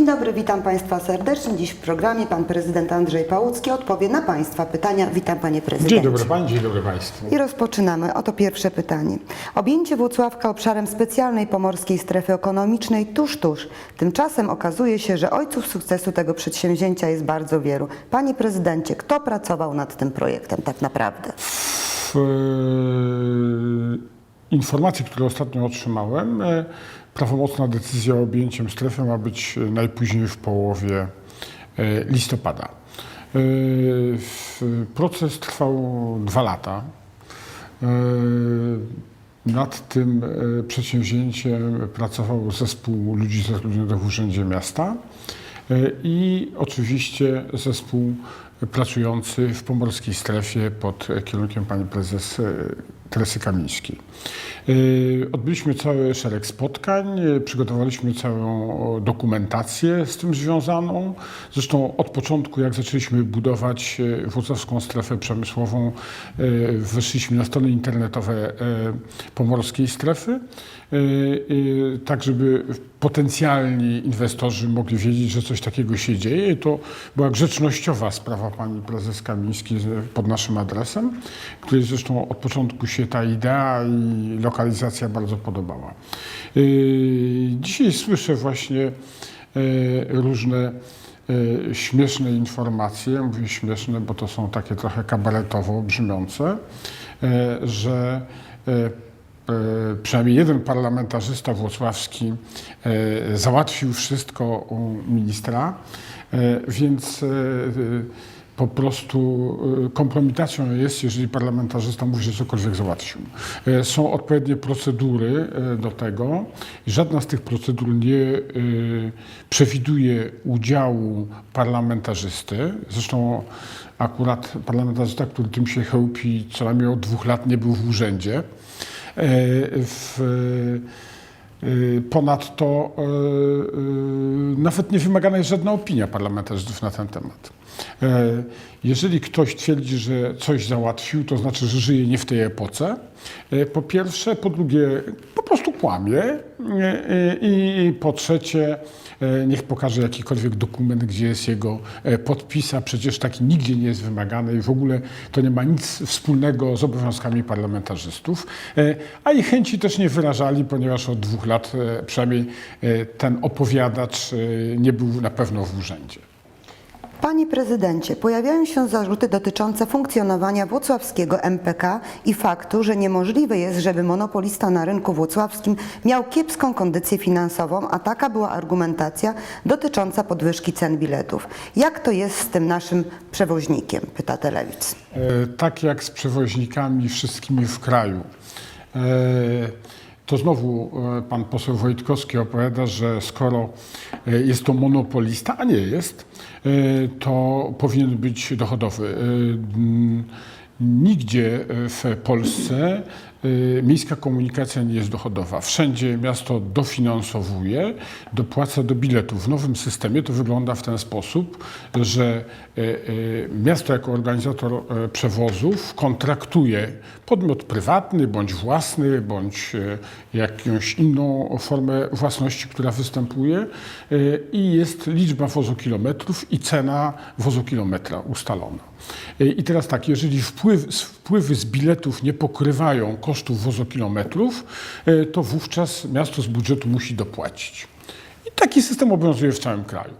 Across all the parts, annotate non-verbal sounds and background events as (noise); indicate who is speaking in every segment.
Speaker 1: Dzień dobry, witam Państwa serdecznie. Dziś w programie pan prezydent Andrzej Pałucki odpowie na Państwa pytania. Witam Panie Prezydencie.
Speaker 2: Dzień dobry Pani, dzień dobry Państwu.
Speaker 1: I rozpoczynamy. Oto pierwsze pytanie. Objęcie Włocławka obszarem specjalnej pomorskiej strefy ekonomicznej tuż, tuż. Tymczasem okazuje się, że ojców sukcesu tego przedsięwzięcia jest bardzo wielu. Panie Prezydencie, kto pracował nad tym projektem tak naprawdę?
Speaker 2: W e, informacji, które ostatnio otrzymałem, e, prawomocna decyzja o objęciem strefy ma być e, najpóźniej w połowie e, listopada. Proces trwał dwa lata. Nad tym przedsięwzięciem pracował zespół ludzi zatrudnionych w Urzędzie Miasta i oczywiście zespół pracujący w pomorskiej strefie pod kierunkiem pani prezes Teresy Kamińskiej. E, Odbyliśmy cały szereg spotkań, e, przygotowaliśmy całą dokumentację z tym związaną. Zresztą od początku, jak zaczęliśmy budować e, włocławską strefę przemysłową, weszliśmy na strony internetowe pomorskiej strefy, tak żeby potencjalni inwestorzy mogli wiedzieć, że coś takiego się dzieje. To była grzecznościowa sprawa pani prezes Kamińskiej pod naszym adresem, której zresztą od początku się ta idea i lokalizacja bardzo podobała. E, Dzisiaj słyszę właśnie e, różne e, śmieszne informacje, mówię śmieszne, bo to są takie trochę kabaretowo brzmiące, że przynajmniej jeden parlamentarzysta włocławski załatwił wszystko u ministra, więc po prostu e, kompromitacją jest, jeżeli parlamentarzysta mówi, że cokolwiek załatwił. E, Są odpowiednie procedury e, do tego i żadna z tych procedur nie przewiduje udziału parlamentarzysty. Zresztą akurat parlamentarzysta, który tym się chełpi co najmniej od dwóch lat nie był w urzędzie. E, W, Ponadto e, e, nawet nie wymagana jest żadna opinia parlamentarzystów na ten temat. Jeżeli ktoś twierdzi, że coś załatwił, to znaczy, że żyje nie w tej epoce. Po pierwsze, po drugie, po prostu kłamie e, e, i po trzecie, e, niech pokaże jakikolwiek dokument, gdzie jest jego podpis, a przecież taki nigdzie nie jest wymagany i w ogóle to nie ma nic wspólnego z obowiązkami parlamentarzystów. A ich chęci też nie wyrażali, ponieważ od dwóch lat przynajmniej ten opowiadacz nie był na pewno w urzędzie.
Speaker 1: Panie Prezydencie, pojawiają się zarzuty dotyczące funkcjonowania włocławskiego MPK i faktu, że niemożliwe jest, żeby monopolista na rynku włocławskim miał kiepską kondycję finansową, a taka była argumentacja dotycząca podwyżki cen biletów. Jak to jest z tym naszym przewoźnikiem? Pyta Telewic.
Speaker 2: E, tak jak z przewoźnikami wszystkimi w kraju. To znowu e, pan poseł Wojtkowski opowiada, że skoro e, jest to monopolista, a nie jest, e, to powinien być dochodowy. Nigdzie w Polsce miejska komunikacja nie jest dochodowa. Wszędzie miasto dofinansowuje, dopłaca do biletów. W nowym systemie to wygląda w ten sposób, że e, e, miasto jako organizator e, przewozów kontraktuje podmiot prywatny, bądź własny, bądź e, jakąś inną formę własności, która występuje e, i jest liczba wozokilometrów i cena wozokilometra ustalona. I teraz tak, jeżeli wpływ, wpływy z biletów nie pokrywają kosztów wozokilometrów, e, to wówczas miasto z budżetu musi dopłacić. I taki system obowiązuje w całym kraju.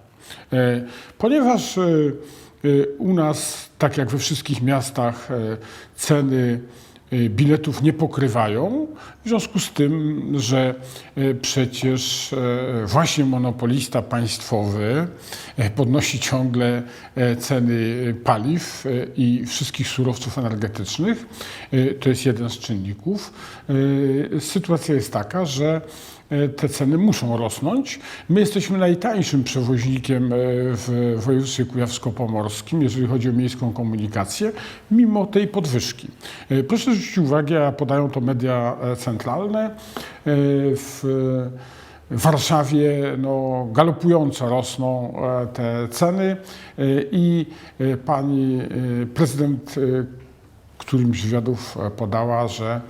Speaker 2: E, Ponieważ e, u nas, tak jak we wszystkich miastach, ceny biletów nie pokrywają, w związku z tym, że e, przecież e, właśnie monopolista państwowy podnosi ciągle ceny paliw i wszystkich surowców energetycznych, to jest jeden z czynników. Sytuacja jest taka, że te ceny muszą rosnąć. My jesteśmy najtańszym przewoźnikiem e, w województwie kujawsko-pomorskim, jeżeli chodzi o miejską komunikację, mimo tej podwyżki. E, Proszę zwrócić uwagę, a podają to media e, centralne, e, w Warszawie no, galopująco rosną e, te ceny e, i e, pani e, prezydent e, którymś z wywiadów e, podała, że e,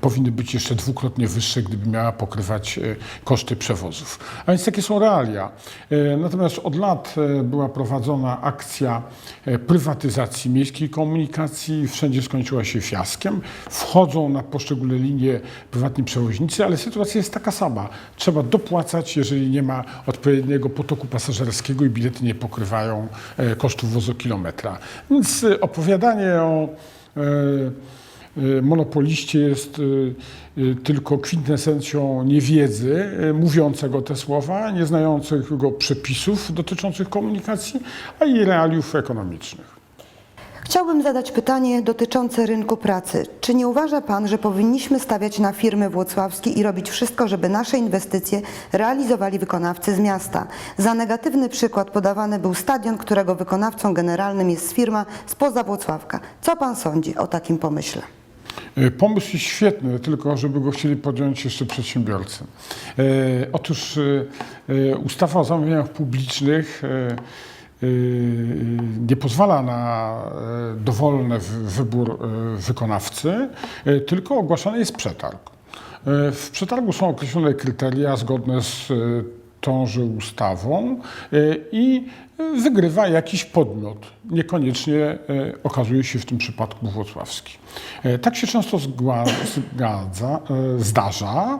Speaker 2: powinny być jeszcze dwukrotnie wyższe, gdyby miała pokrywać e, koszty przewozów. A więc takie są realia. E, Natomiast od lat e, była prowadzona akcja e, prywatyzacji miejskiej komunikacji, wszędzie skończyła się fiaskiem. Wchodzą na poszczególne linie prywatni przewoźnicy, ale sytuacja jest taka sama. Trzeba dopłacać, jeżeli nie ma odpowiedniego potoku pasażerskiego i bilety nie pokrywają e, kosztów wozokilometra. Więc e, opowiadanie o e, e, monopoliście jest e, e, tylko kwintesencją niewiedzy mówiącego te słowa, nie znającego przepisów dotyczących komunikacji, a i realiów ekonomicznych.
Speaker 1: Chciałbym zadać pytanie dotyczące rynku pracy. Czy nie uważa Pan, że powinniśmy stawiać na firmy włocławskie i robić wszystko, żeby nasze inwestycje realizowali wykonawcy z miasta? Za negatywny przykład podawany był stadion, którego wykonawcą generalnym jest firma spoza Włocławka. Co Pan sądzi o takim pomyśle?
Speaker 2: E, Pomysł jest świetny, tylko żeby go chcieli podjąć jeszcze przedsiębiorcy. E, otóż e, ustawa o zamówieniach publicznych nie pozwala na dowolny wy- wybór wykonawcy, tylko ogłaszany jest przetarg. W przetargu są określone kryteria zgodne z tąże ustawą e, i wygrywa jakiś podmiot. Niekoniecznie e, okazuje się w tym przypadku włocławski. E, Tak się często zgadza, zdarza,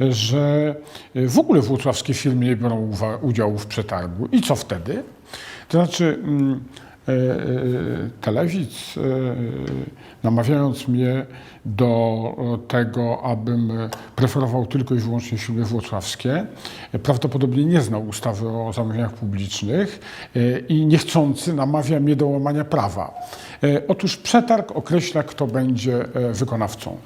Speaker 2: że w ogóle włocławskie firmy nie biorą udziału w przetargu. I co wtedy? To znaczy, mm, e, e, namawiając mnie do tego, abym preferował tylko i wyłącznie firmy włocławskie, prawdopodobnie nie znał ustawy o zamówieniach publicznych e, i niechcący namawia mnie do łamania prawa. Otóż przetarg określa, kto będzie wykonawcą.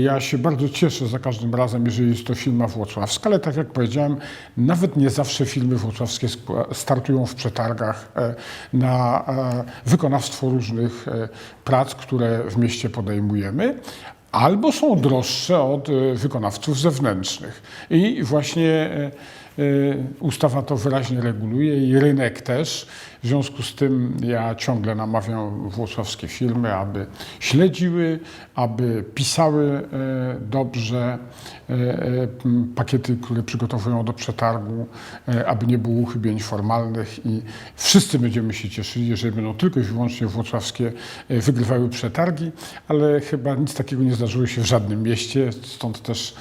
Speaker 2: Ja się bardzo cieszę za każdym razem, jeżeli jest to firma włocławska, ale tak jak powiedziałem, nawet nie zawsze firmy włocławskie startują w przetargach na wykonawstwo różnych e, prac, które w mieście podejmujemy. Albo są droższe od e, wykonawców zewnętrznych. I właśnie e, ustawa to wyraźnie reguluje i rynek też. W związku z tym ja ciągle namawiam włocławskie firmy, aby śledziły, aby pisały e, dobrze e, e, pakiety, które przygotowują do przetargu, aby nie było uchybień formalnych i wszyscy będziemy się cieszyli, jeżeli będą tylko i wyłącznie włocławskie wygrywały przetargi, ale chyba nic takiego nie zdarzyło się w żadnym mieście, stąd też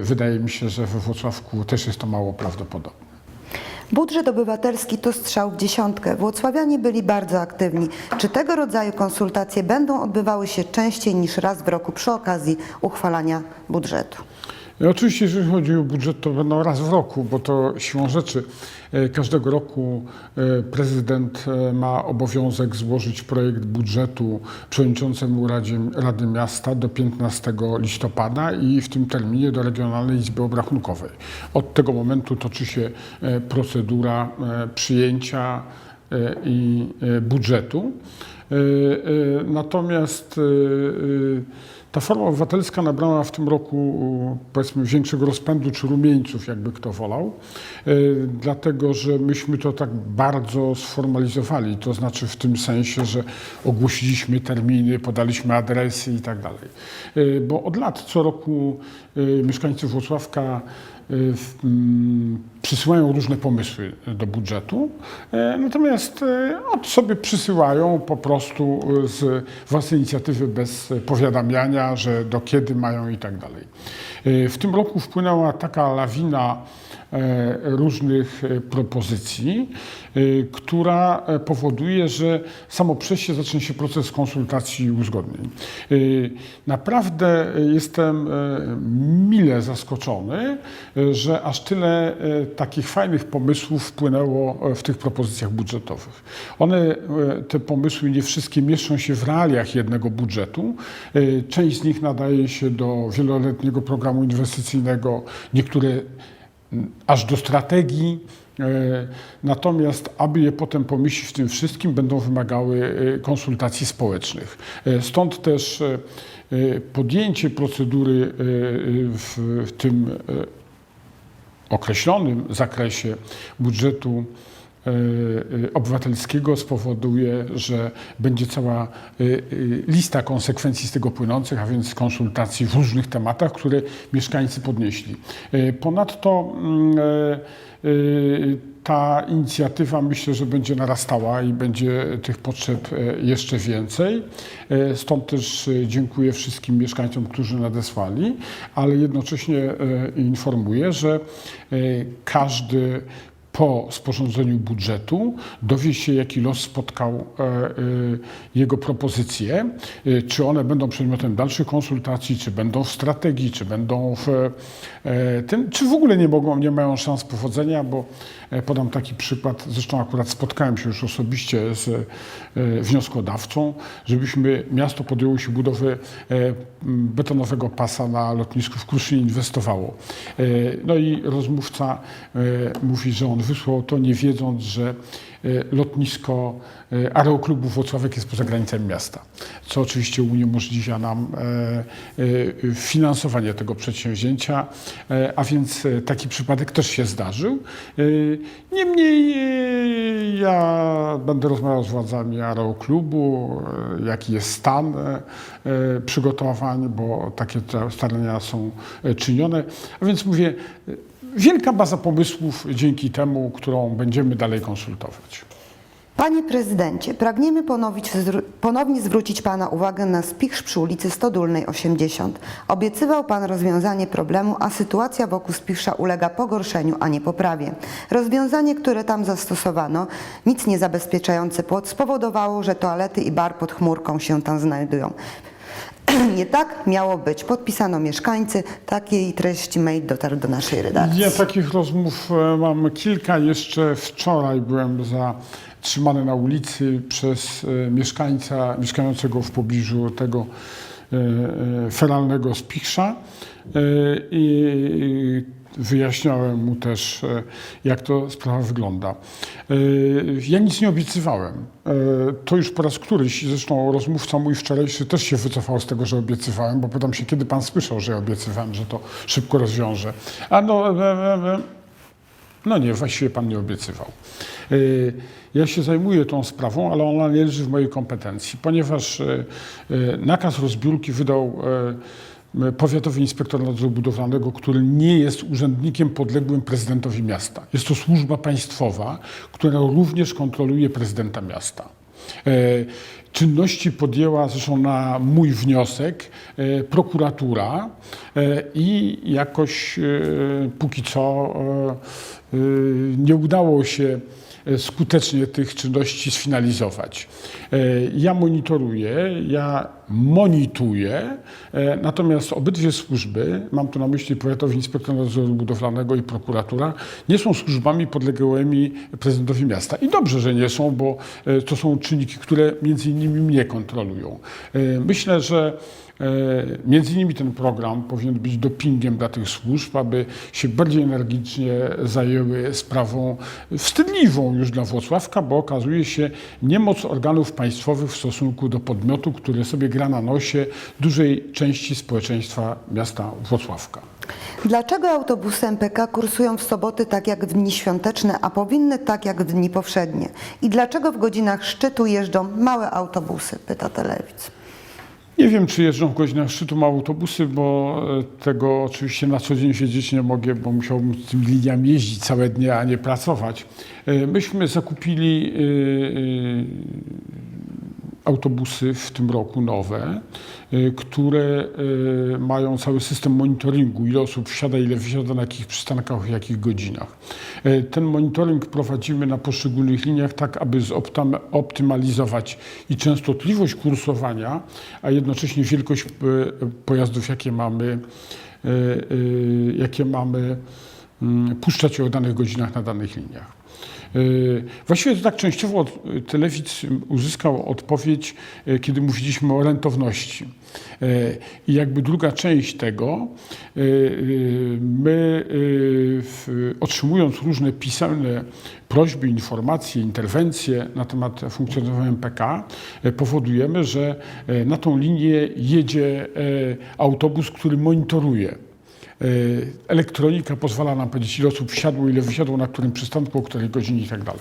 Speaker 2: wydaje mi się, że we Włocławku też jest to mało prawdopodobne.
Speaker 1: Budżet obywatelski to strzał w dziesiątkę. Włocławianie byli bardzo aktywni. Czy tego rodzaju konsultacje będą odbywały się częściej niż raz w roku przy okazji uchwalania budżetu?
Speaker 2: I oczywiście, jeżeli chodzi o budżet, to będą raz w roku, bo to siłą rzeczy każdego roku e, prezydent e, ma obowiązek złożyć projekt budżetu przewodniczącemu Radzie, Rady Miasta do 15 listopada i w tym terminie do Regionalnej Izby Obrachunkowej. Od tego momentu toczy się e, procedura e, przyjęcia e, i e, budżetu. E, e, Natomiast e, e, ta forma obywatelska nabrała w tym roku powiedzmy większego rozpędu czy rumieńców, jakby kto wolał, e, dlatego że myśmy to tak bardzo sformalizowali, to znaczy w tym sensie, że ogłosiliśmy terminy, podaliśmy adresy i tak dalej. E, Bo od lat co roku mieszkańcy Włocławka w- mm, przysyłają różne pomysły do budżetu, e, natomiast e, od sobie przysyłają po prostu e, z własnej inicjatywy bez powiadamiania, że do kiedy mają i tak dalej. W tym roku wpłynęła taka lawina różnych e, propozycji, e, która e, powoduje, że samo przez się zacznie się proces konsultacji i uzgodnień. E, Naprawdę e, jestem e, mile zaskoczony, e, że aż tyle e, takich fajnych pomysłów wpłynęło e, w tych propozycjach budżetowych. One, e, te pomysły nie wszystkie mieszczą się w realiach jednego budżetu. E, Część z nich nadaje się do wieloletniego programu inwestycyjnego, niektóre aż do strategii. E, Natomiast, aby je potem pomieścić w tym wszystkim, będą wymagały e, konsultacji społecznych. E, Stąd też podjęcie procedury w, tym określonym zakresie budżetu obywatelskiego spowoduje, że będzie cała e, e, lista konsekwencji z tego płynących, a więc konsultacji w różnych tematach, które mieszkańcy podnieśli. E, Ponadto mm, e, e, ta inicjatywa myślę, że będzie narastała i będzie tych potrzeb e, jeszcze więcej. E, Stąd też e, dziękuję wszystkim mieszkańcom, którzy nadesłali, ale jednocześnie e, informuję, że e, każdy po sporządzeniu budżetu dowie się, jaki los spotkał e, e, jego propozycje, e, czy one będą przedmiotem dalszych konsultacji, czy będą w strategii, czy będą w tym, czy w ogóle nie mogą, nie mają szans powodzenia, bo podam taki przykład, zresztą akurat spotkałem się już osobiście z wnioskodawcą, żebyśmy, miasto podjęło się budowy betonowego pasa na lotnisku w Kruszynie inwestowało. No i rozmówca mówi, że on wysłał to nie wiedząc, że e, lotnisko e, Aeroklubu Włocławek jest poza granicami miasta, co oczywiście uniemożliwia nam e, finansowanie tego przedsięwzięcia, a więc taki przypadek też się zdarzył. Niemniej ja będę rozmawiał z władzami Aeroklubu, jaki jest stan przygotowań, bo takie starania są czynione. A więc mówię, wielka baza pomysłów dzięki temu, którą będziemy dalej konsultować.
Speaker 1: Panie prezydencie, pragniemy ponowić, ponownie zwrócić Pana uwagę na spichrz przy ulicy Stodulnej 80. Obiecywał Pan rozwiązanie problemu, a sytuacja wokół spichrza ulega pogorszeniu, a nie poprawie. Rozwiązanie, które tam zastosowano, nic nie zabezpieczający płot, spowodowało, że toalety i bar pod chmurką się tam znajdują. (clears throat) Nie tak miało być. Podpisano mieszkańcy. Takiej treści mail dotarł do naszej redakcji.
Speaker 2: Ja takich rozmów e, mam kilka. Jeszcze wczoraj byłem zatrzymany na ulicy przez e, mieszkańca mieszkającego w pobliżu tego e, feralnego spichrza i wyjaśniałem mu też, e, jak to sprawa wygląda. E, Ja nic nie obiecywałem. E, To już po raz któryś, zresztą rozmówca mój wczorajszy też się wycofał z tego, że obiecywałem, bo pytam się, kiedy pan słyszał, że ja obiecywałem, że to szybko rozwiążę. A no, no nie, właściwie pan nie obiecywał. Ja się zajmuję tą sprawą, ale ona nie leży w mojej kompetencji, ponieważ nakaz rozbiórki wydał powiatowy inspektor nadzoru budowlanego, który nie jest urzędnikiem podległym prezydentowi miasta. Jest to służba państwowa, która również kontroluje prezydenta miasta. E, Czynności podjęła zresztą na mój wniosek e, prokuratura e, i jakoś e, póki co e, e, nie udało się e, skutecznie tych czynności sfinalizować. E, Ja monitoruję, ja monituję, e, natomiast obydwie służby, mam tu na myśli Powiatowy Inspektor Nadzoru Budowlanego i prokuratura, nie są służbami podległymi prezydentowi miasta. I dobrze, że nie są, bo e, to są czynniki, które między innymi mnie kontrolują. E, Myślę, że E, Między innymi ten program powinien być dopingiem dla tych służb, aby się bardziej energicznie zajęły sprawą wstydliwą już dla Włocławka, bo okazuje się niemoc organów państwowych w stosunku do podmiotu, który sobie gra na nosie dużej części społeczeństwa miasta Włocławka.
Speaker 1: Dlaczego autobusy MPK kursują w soboty tak jak w dni świąteczne, a powinny tak jak w dni powszednie? I dlaczego w godzinach szczytu jeżdżą małe autobusy? Pyta Telewiz.
Speaker 2: Nie wiem, czy jeżdżą w godzinach szczytu małe autobusy, bo e, tego oczywiście na co dzień siedzieć nie mogę, bo musiałbym z tymi liniami jeździć całe dnie, a nie pracować. E, Myśmy zakupili e, autobusy w tym roku nowe, e, które e, mają cały system monitoringu, ile osób wsiada, ile wysiada, na jakich przystankach, w jakich godzinach. E, Ten monitoring prowadzimy na poszczególnych liniach tak, aby zoptam- optymalizować i częstotliwość kursowania, a jednocześnie wielkość pojazdów, jakie mamy, jakie mamy mm, puszczać o danych godzinach na danych liniach. Yy, Właściwie to tak częściowo Telewiz uzyskał odpowiedź, yy, kiedy mówiliśmy o rentowności. Yy, I jakby druga część tego, my otrzymując różne pisemne prośby, informacje, interwencje na temat funkcjonowania MPK, powodujemy, że na tą linię jedzie autobus, który monitoruje Y, Elektronika pozwala nam powiedzieć, ile osób wsiadło, ile wysiadło, na którym przystanku, o której godzinie i tak dalej.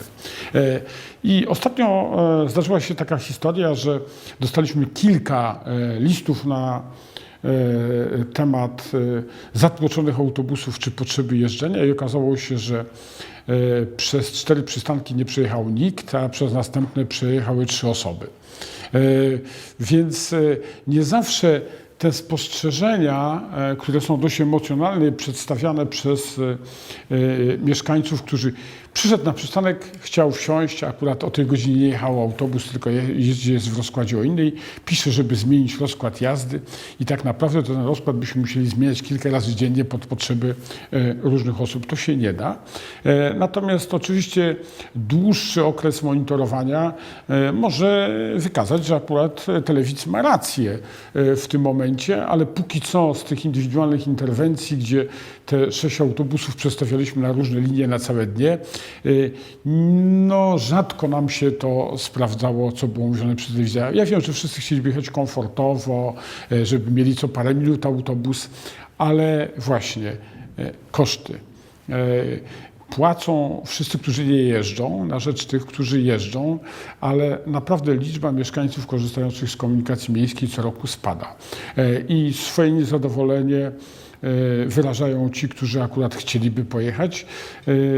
Speaker 2: Y, I ostatnio e, zdarzyła się taka historia, że dostaliśmy kilka e, listów na e, temat e, zatłoczonych autobusów czy potrzeby jeżdżenia i okazało się, że e, przez cztery przystanki nie przejechał nikt, a przez następne przejechały trzy osoby. E, Więc e, nie zawsze te spostrzeżenia, e, które są dość emocjonalnie przedstawiane przez e, e, mieszkańców, którzy przyszedł na przystanek, chciał wsiąść, akurat o tej godzinie nie jechał autobus, tylko je- jeździ jest w rozkładzie o innej, pisze, żeby zmienić rozkład jazdy i tak naprawdę ten rozkład byśmy musieli zmieniać kilka razy dziennie pod potrzeby e, różnych osób. To się nie da. E, Natomiast oczywiście dłuższy okres monitorowania e, może wykazać, że akurat telewizja ma rację w tym momencie, ale póki co z tych indywidualnych interwencji, gdzie te sześć autobusów przestawialiśmy na różne linie na całe dnie, no rzadko nam się to sprawdzało, co było mówione przez telewizję. Ja wiem, że wszyscy chcieliby jechać komfortowo, e, żeby mieli co parę minut autobus, ale właśnie e, koszty. Płacą wszyscy, którzy nie jeżdżą, na rzecz tych, którzy jeżdżą, ale naprawdę liczba mieszkańców korzystających z komunikacji miejskiej co roku spada. I swoje niezadowolenie wyrażają ci, którzy akurat chcieliby pojechać e,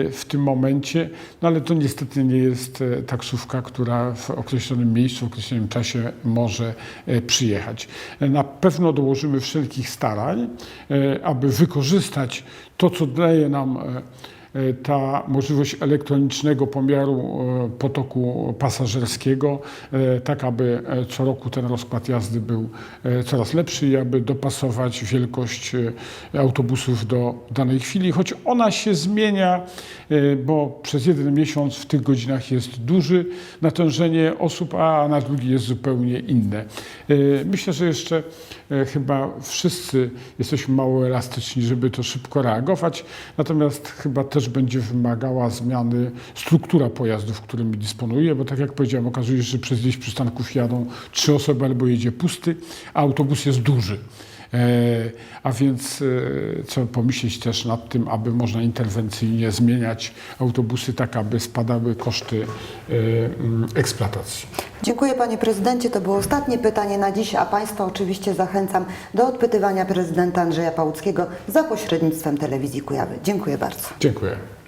Speaker 2: w tym momencie, no ale to niestety nie jest e, taksówka, która w określonym miejscu, w określonym czasie może e, przyjechać. E, Na pewno dołożymy wszelkich starań, e, aby wykorzystać to, co daje nam e, e, ta możliwość elektronicznego pomiaru e, potoku pasażerskiego, e, tak aby e, co roku ten rozkład jazdy był e, coraz lepszy i aby dopasować wielkość e, autobusów do danej chwili, choć ona się zmienia, e, bo przez jeden miesiąc w tych godzinach jest duże natężenie osób, a na drugi jest zupełnie inne. E, Myślę, że jeszcze e, chyba wszyscy jesteśmy mało elastyczni, żeby to szybko reagować, natomiast chyba też będzie wymagała zmiany struktura pojazdów, którymi dysponuje, bo tak jak powiedziałem, okazuje się, że przez gdzieś przystanków jadą trzy osoby albo jedzie pusty, a autobus jest duży. E, A więc e, trzeba pomyśleć też nad tym, aby można interwencyjnie zmieniać autobusy tak, aby spadały koszty e, mm, eksploatacji.
Speaker 1: Dziękuję panie prezydencie. To było ostatnie pytanie na dziś, a państwa oczywiście zachęcam do odpytywania prezydenta Andrzeja Pałuckiego za pośrednictwem telewizji Kujawy. Dziękuję bardzo.
Speaker 2: Dziękuję.